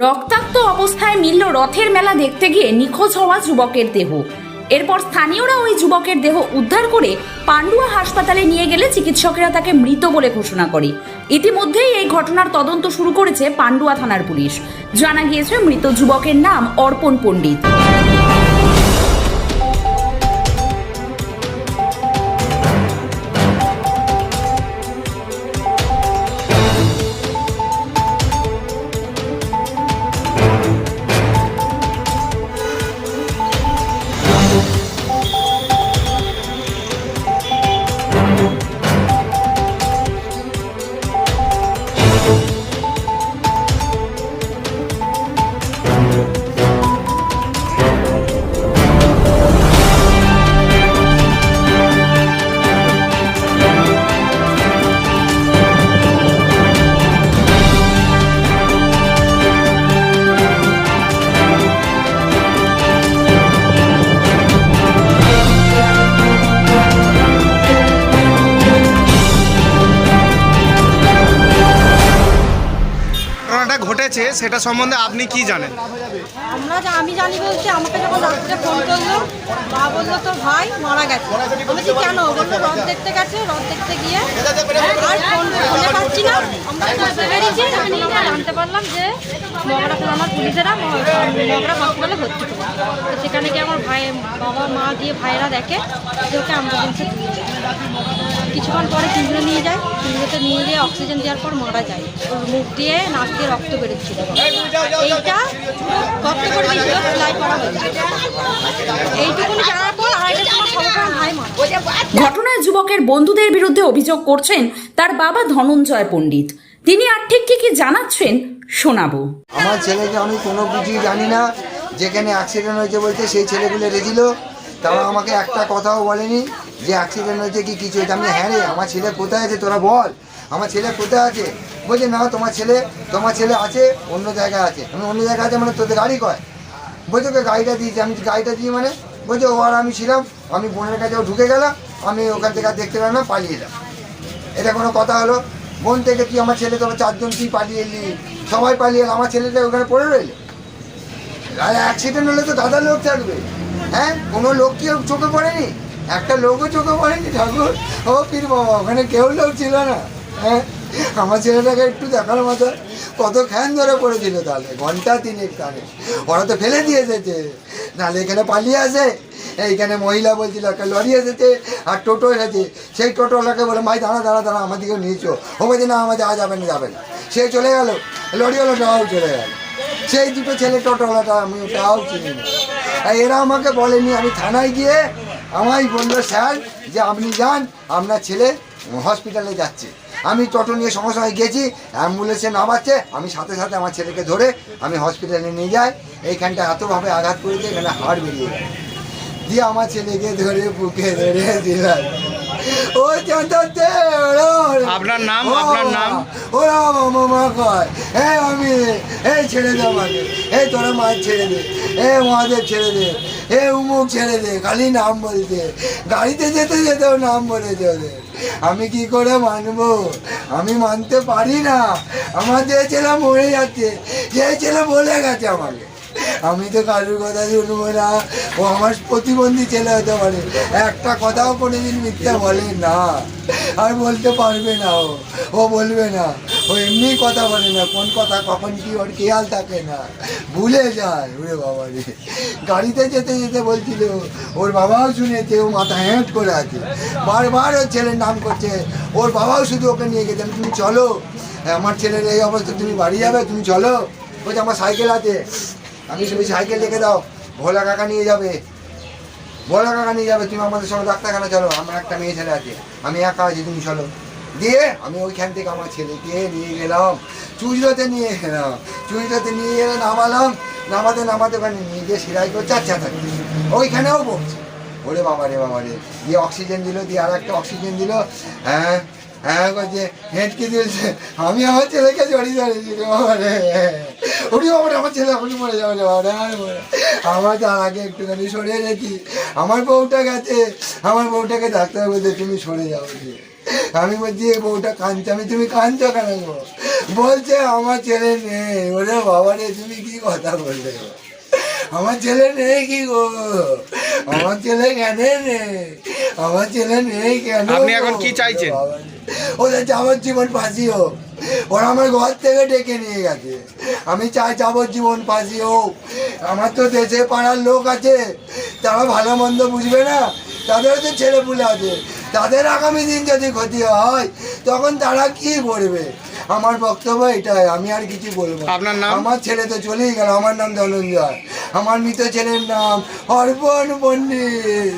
রক্তাক্ত অবস্থায় মিলল রথের মেলা দেখতে গিয়ে নিখোঁজ হওয়া যুবকের দেহ। এরপর স্থানীয়রা ওই যুবকের দেহ উদ্ধার করে পান্ডুয়া হাসপাতালে নিয়ে গেলে চিকিৎসকেরা তাকে মৃত বলে ঘোষণা করে। ইতিমধ্যেই এই ঘটনার তদন্ত শুরু করেছে পান্ডুয়া থানার পুলিশ। জানা গিয়েছে মৃত যুবকের নাম অর্পণ পণ্ডিত। ঘটেছে সেটা সম্বন্ধে আপনি কি জানেন? আমরা আমি জানি বলতে আমাকে যখন রাত্রে ফোন করল মা বলল তোর ভাই মারা গেছে। কেন? বলল, রথ দেখতে গেছে, রথ দেখতে গিয়ে ফোন পাচ্ছি না। আমরা জানতে পারলাম যে মগরা থানার পুলিশেরা মগরা হসপিটালে ভর্তি। তো সেখানে গিয়ে আমার ভাই বাবা, মা দিয়ে ভাইরা দেখে যে ওকে যায় কিছুক্ষণ পরে কিনলে নিয়ে যায় কিনলেতে নিয়ে গিয়ে অক্সিজেন দেওয়ার পর মারা যায়। ওর মুখ দিয়ে নাক দিয়ে রক্ত বেরোচ্ছিল। এইটা রক্ত করে দিয়েছিল সেলাই করা হয়েছে। এইটুকুনি জানার পর আড়াইটার সময় ভাই ঘটনায় যুবকের বন্ধুদের বিরুদ্ধে অভিযোগ করছেন তার বাবা ধনঞ্জয় পণ্ডিত। তিনি আর ঠিক কি কি জানাচ্ছেন শোনাবো। আমার ছেলেকে আমি কোনো কিছুই জানি না যেখানে অ্যাক্সিডেন্ট হয়েছে বলতে সেই ছেলেগুলো রেছিল তাও আমাকে একটা কথাও বলেনি। যে অ্যাক্সিডেন্ট হয়েছে কি কিছু হয়েছে? আমি হ্যাঁ রে, আমার ছেলে কোথায় আছে তোরা বল। আমার ছেলে কোথায় আছে? বলছে, না, তোমার ছেলে তোমার ছেলে আছে, অন্য জায়গায় আছে। আমি, অন্য জায়গায় আছে মানে তোদের গাড়ি কয়? বলছে, ওকে গাড়িটা দিয়েছি। আমি গাড়িটা দিয়ে মানে? বলছে, ও আর আমি ছিলাম। আমি বোনের কাছেও ঢুকে গেলাম। আমি ওখান থেকে আর দেখতে পেলাম না, পালিয়ে এলাম। এটা কোনো কথা হলো? বোন থেকে তুই আমার ছেলে, তোরা চারজন তুই পালিয়ে এলি? সবাই পালিয়ে এলো, আমার ছেলেটা ওখানে পড়ে রইল? আর অ্যাক্সিডেন্ট হলে তো দাদা লোক থাকবে। হ্যাঁ? কোনো লোক কি চোখে পড়েনি? একটা লোকও চোখে পড়েনি, ঠাকুর। ও পীর বাবা, ওখানে কেউ লোক ছিল না। হ্যাঁ? আমার ছেলেটাকে একটু দেখার মতো। কত খ্যান ধরে পড়েছিল তাহলে, ঘণ্টা তিনেক তাহলে। ওরা তো ফেলে দিয়ে এসেছে নাহলে এখানে পালিয়ে আসে। এইখানে মহিলা বলছিল, একটা লরি এসেছে আর টোটো এসেছে। সেই টোটোওয়ালাকে বলে ভাই দাঁড়া দাঁড়া দাঁড়া, আমার দিকেও নিয়েছো ও বলছে, না, আমার যাওয়া যাবে না যাবে না। সে চলে গেল। লরিওয়ালাটাও চলে গেল। সেই দুটো ছেলে টোটোওয়ালাটা, আমি ওটাও চিনি না। এরা আমাকে বলেনি, আমি থানায় গিয়ে আমায় বলল, স্যার, যে আপনি যান, আপনার ছেলে হসপিটালে যাচ্ছে। আমি টোটো নিয়ে সঙ্গে সঙ্গে গেছি অ্যাম্বুলেন্সে নামাচ্ছে, আমি সাথে সাথে আমার ছেলেকে ধরে আমি হসপিটালে নিয়ে যাই। এইখানটা এতভাবে আঘাত করেছে, এখানে হাড় বেরিয়ে যায় দিয়ে আমার ছেলেকে ধরে বুকে ধরে দিলাম। চাঁদাতে আপনার নাম, আপনার নাম? ওরা মামা কয়। এই আমি এই ছেড়ে দে আমাকে। এই তোরা মাছ ছেড়ে দে। এ মহাদেব ছেড়ে দে। এ উমুক ছেড়ে দে। খালি নাম বলতে। গাড়িতে যেতে যেতেও নাম বলেছে ওদের। আমি কি করে মানবো? আমি মানতে পারি না। আমার যে ছেলে মরে যাচ্ছে যে ছেলে বলে গেছে আমাকে। আমি তো কারোর কথা শুনব না। ও আমার প্রতিবন্ধী ছেলে হতে পারে। একটা কথাও কোনোদিন মিথ্যা বলে না। আর বলতে পারবে না ও। ও বলবে না। ও এমনি কথা বলে না। কোন কথা, কখন কি, ওর খেয়াল থাকে না। ভুলে যায়। ওরে বাবা রে। গাড়িতে যেতে যেতে বলছিল, ওর বাবাও শুনেছে, ও মাথা হেঁট করে আছে। বারবার ওর ছেলের নাম করছে। ওর বাবাও শুধু ওকে নিয়ে গেছেন তুমি চলো। আমার ছেলের এই অবস্থা, তুমি বাড়ি যাবে, তুমি চলো। বলছে, আমার সাইকেল আছে। আমি তুমি সাইকেল রেখে দাও। ভোলা কাকা নিয়ে যাবে। ভোলা কাকা নিয়ে যাবে, তুমি আমাদের সঙ্গে ডাক্তারখানা চলো, আমার একটা মেয়ে ছেলে আছে। আমি একা আছি, তুমি চলো। দিয়ে আমি ওইখান থেকে আমার ছেলেকে নিয়ে গেলাম। চুজরোতে নিয়ে গেলাম। চুজরোতে নিয়ে গেলে নামালাম। নামাতে নামাতে ওখানে নিয়ে গিয়ে সিরাই করে চাচ্চা থাকে ওইখানেও বকছে ওরে বাবা রে বাবা রে। দিয়ে অক্সিজেন দিল, দিয়ে আর একটা অক্সিজেন দিল। হ্যাঁ হ্যাঁ হেঁটকে দিয়েছে। আমি আমার ছেলেকে জড়িয়ে ধরেছি আমার ছেলে মরে যাবে। আমার তার আগে একটুখানি সরে গেছি। আমার বউটা গেছে আমার বউটাকে ডাক্তার বলতে তুমি সরে যাও আমি বলছি এই বউটা কাঁদছে। আমি তুমি কাঁদছো কেন গো? বলছে আমার ছেলে নেই। ওরে বাবা রে তুমি কি কথা বললে? আমার ছেলে নেই কি গো? আমার ছেলে কেন নেই? আমার ছেলে নেই কেন আপনি এখন কি চাইছেন? ওদের যাবজ্জীবন ফাঁসি হোক ওরা আমার ঘর থেকে ডেকে নিয়ে গেছে। আমি চাই যাবজ্জীবন ফাঁসি হোক আমার তো দেশে পাড়ার লোক আছে। তারা ভালো মন্দ বুঝবে না। তাদের তো ছেলে পুলে আছে। তাদের আগামী দিন যদি ক্ষতি হয় তখন তারা কি করবে? আমার বক্তব্য এটাই। আমি আর কিছু বলব আপনার নাম? আমার ছেলে তো চলেই গেল। আমার নাম ধনঞ্জয়। আমার মৃত ছেলের নাম অর্পণ পণ্ডিত।